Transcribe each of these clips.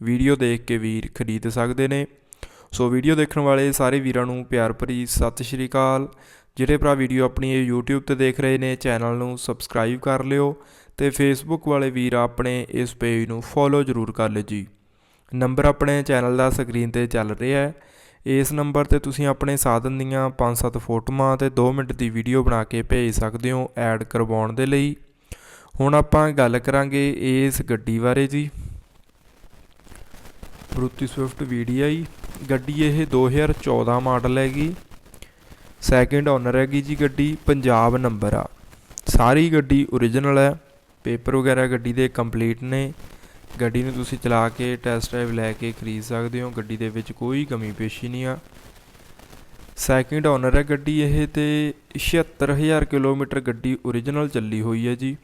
Video ਦੇਖ ਕੇ ਵੀਰ ਖਰੀਦ ਸਕਦੇ ਨੇ। ਸੋ ਵੀਡੀਓ ਦੇਖਣ ਵਾਲੇ ਸਾਰੇ ਵੀਰਾਂ ਨੂੰ ਪਿਆਰ ਭਰੀ ਸਤਿ ਸ਼੍ਰੀ ਅਕਾਲ। ਜਿਹੜੇ ਭਰਾ ਵੀਡੀਓ ਆਪਣੀ ਇਹ YouTube ਤੇ ਦੇਖ ਰਹੇ ਨੇ, ਚੈਨਲ ਨੂੰ ਸਬਸਕ੍ਰਾਈਬ ਕਰ ਲਿਓ ਤੇ Facebook ਵਾਲੇ ਵੀਰ ਆਪਣੇ ਇਸ ਪੇਜ ਨੂੰ ਫੋਲੋ ਜ਼ਰੂਰ ਕਰ ਲਿਓ ਜੀ। ਨੰਬਰ ਆਪਣੇ ਚੈਨਲ ਦਾ ਸਕਰੀਨ ਤੇ ਚੱਲ ਰਿਹਾ ਹੈ। ਇਸ ਨੰਬਰ ਤੇ ਤੁਸੀਂ ਆਪਣੇ ਸਾਧਨ ਦੀਆਂ 5-7 ਫੋਟੋਆਂ ਤੇ 2 ਮਿੰਟ ਦੀ ਵੀਡੀਓ ਬਣਾ ਕੇ ਭੇਜ ਸਕਦੇ ਹੋ ਐਡ ਕਰਵਾਉਣ ਦੇ ਲਈ। ਹੁਣ ਆਪਾਂ ਗੱਲ ਕਰਾਂਗੇ ਇਸ ਗੱਡੀ ਬਾਰੇ ਜੀ। ਮਰੂਤੀ ਸਵਿਫਟ VDI ਗੱਡੀ ਇਹ 2014 ਮਾਡਲ ਹੈਗੀ। ਸੈਕਿੰਡ ਓਨਰ ਹੈਗੀ ਜੀ ਗੱਡੀ, ਪੰਜਾਬ ਨੰਬਰ ਆ। ਸਾਰੀ ਗੱਡੀ ਓਰੀਜਨਲ ਹੈ। ਪੇਪਰ ਵਗੈਰਾ ਗੱਡੀ ਦੇ ਕੰਪਲੀਟ ਨੇ। ਗੱਡੀ ਨੂੰ ਤੁਸੀਂ ਚਲਾ ਕੇ ਟੈਸਟ ਡਰਾਈਵ ਲੈ ਕੇ ਖਰੀਦ ਸਕਦੇ ਹੋ। ਗੱਡੀ ਦੇ ਵਿੱਚ ਕੋਈ ਕਮੀ ਪੇਸ਼ੀ ਨਹੀਂ ਆ। ਸੈਕਿੰਡ ਓਨਰ ਹੈ ਗੱਡੀ ਇਹ ਤੇ 76000 ਕਿਲੋਮੀਟਰ ਗੱਡੀ ਓਰੀਜਨਲ ਚੱਲੀ ਹੋਈ ਹੈ ਜੀ।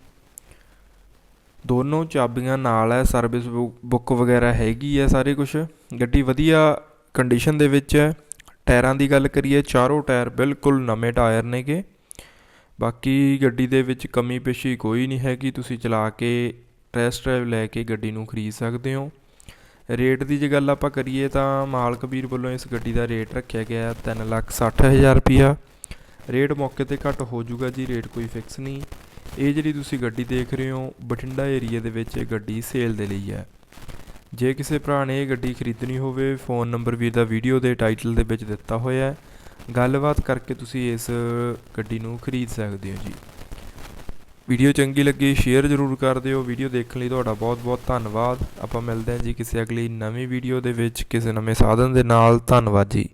ਦੋਨੋਂ ਚਾਬੀਆਂ ਨਾਲ ਹੈ ਸਰਵਿਸ ਬੁੱਕ ਵਗੈਰਾ ਹੈਗੀ ਹੈ ਸਾਰੇ ਕੁਝ ਗੱਡੀ ਵਧੀਆ ਕੰਡੀਸ਼ਨ ਦੇ ਵਿੱਚ ਹੈ। ਟਾਇਰਾਂ ਦੀ ਗੱਲ ਕਰੀਏ, ਚਾਰੋਂ ਟਾਇਰ ਬਿਲਕੁਲ ਨਵੇਂ ਟਾਇਰ ਨੇਗੇ। ਬਾਕੀ ਗੱਡੀ ਦੇ ਵਿੱਚ ਕਮੀ ਪੇਸ਼ੀ ਕੋਈ ਨਹੀਂ ਹੈਗੀ, ਤੁਸੀਂ ਚਲਾ ਕੇ ਟੈਸਟ ਡਰਾਈਵ ਲੈ ਕੇ ਗੱਡੀ ਨੂੰ ਖਰੀਦ ਸਕਦੇ ਹੋ। ਰੇਟ ਦੀ ਜੇ ਗੱਲ ਆਪਾਂ ਕਰੀਏ ਤਾਂ ਮਾਲਕ ਵੀਰ ਵੱਲੋਂ ਇਸ ਗੱਡੀ ਦਾ ਰੇਟ ਰੱਖਿਆ ਗਿਆ ਹੈ 360000 ਰੁਪਿਆ ਰੇਟ ਮੌਕੇ ਤੇ ਘੱਟ ਹੋ ਜਾਊਗਾ ਜੀ, ਰੇਟ ਕੋਈ ਫਿਕਸ ਨਹੀਂ। ਇਹ ਜਿਹੜੀ ਤੁਸੀਂ ਗੱਡੀ ਦੇਖ ਰਹੇ ਹੋ, ਬਠਿੰਡਾ ਏਰੀਆ ਦੇ ਵਿੱਚ ਇਹ ਗੱਡੀ ਸੇਲ ਦੇ ਲਈ ਹੈ। ਜੇ ਕਿਸੇ ਭਰਾ ਨੇ ਇਹ ਗੱਡੀ ਖਰੀਦਣੀ ਹੋਵੇ ਫੋਨ ਨੰਬਰ ਵੀ ਦਾ ਵੀਡੀਓ ਦੇ ਟਾਈਟਲ ਦੇ ਵਿੱਚ ਦਿੱਤਾ ਹੋਇਆ ਹੈ। ਗੱਲਬਾਤ ਕਰਕੇ ਤੁਸੀਂ ਇਸ ਗੱਡੀ ਨੂੰ ਖਰੀਦ ਸਕਦੇ ਹੋ ਜੀ। ਵੀਡੀਓ ਚੰਗੀ ਲੱਗੀ ਸ਼ੇਅਰ ਜ਼ਰੂਰ ਕਰ ਦਿਓ। ਵੀਡੀਓ ਦੇਖਣ ਲਈ ਤੁਹਾਡਾ ਬਹੁਤ ਬਹੁਤ ਧੰਨਵਾਦ। ਆਪਾਂ ਮਿਲਦੇ ਹਾਂ ਜੀ ਕਿਸੇ ਅਗਲੀ ਨਵੀਂ ਵੀਡੀਓ ਦੇ ਵਿੱਚ, ਕਿਸੇ ਨਵੇਂ ਸਾਧਨ ਦੇ ਨਾਲ। ਧੰਨਵਾਦ ਜੀ।